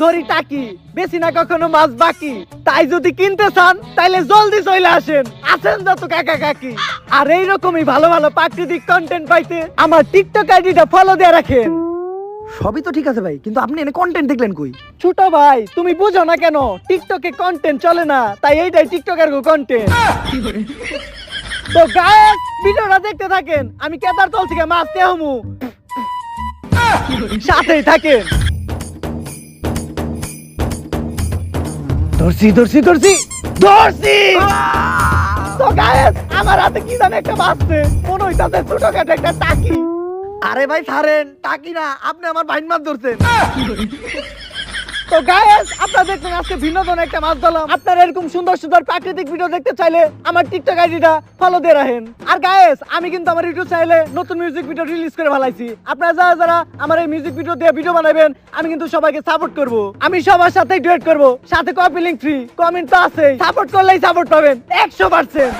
ধরি টাকি। বেশি না কখনো মাছ বাকি। তাই যদি কিনতে চান তাইলে জলদি চলে আসেন। আছেন যত কাকা কাকি আর এইরকমই ভালো ভালো প্রাকৃতিক কন্টেন্ট পাইতে আমার টিকটক আইডিটা ফলো দিয়ে রাখেন। সবই তো ঠিক আছে ভাই কিন্তু আপনি এনে কন্টেন্ট দেখলেন কই? ছোট ভাই তুমি বুঝো না কেন? টিকটকে কন্টেন্ট চলে না তাই এইটাই টিকটকের কন্টেন্ট তো গায়েস ভিডিওটা দেখতে থাকেন। আমি কেদার তল থেকে মাছ দেহমু সাথেই থাকেন। ধরছি দর্শি ধরছি। ধরছি! তো গায়েস আমার হাতে কি জানে একটা মাছছে মনে হইতাছে ছোটখাটো একটা টাকি। আরে ভাই ছাড়েন টাকি না আপনি আমার বাইন মাছ ধরছেন। তো গায়েস আপনারা আজকে ভিন্ন ধরনের একটা মাছ ধরলাম। আপনারা এরকম সুন্দর সুন্দর প্রাকৃতিক ভিডিও দেখতে চাইলে আমার টিকটক আইডিটা ফলো দিয়ে রাখেন। আর গায়েস আমি কিন্তু আমার ইউটিউব নতুন মিউজিক ভিডিও রিলিজ করে ফেলাইছি। আপনারা যারা যারা আমার এই মিউজিক ভিডিও দিয়ে ভিডিও বানাবেন আমি কিন্তু সবাইকে সাপোর্ট করব। আমি সবার সাথেই ডুয়েট করব। সাথে কপি ফ্রি কমেন্ট তো সাপোর্ট করলেই সাপোর্ট পাবেন, একশো পার্সেন্ট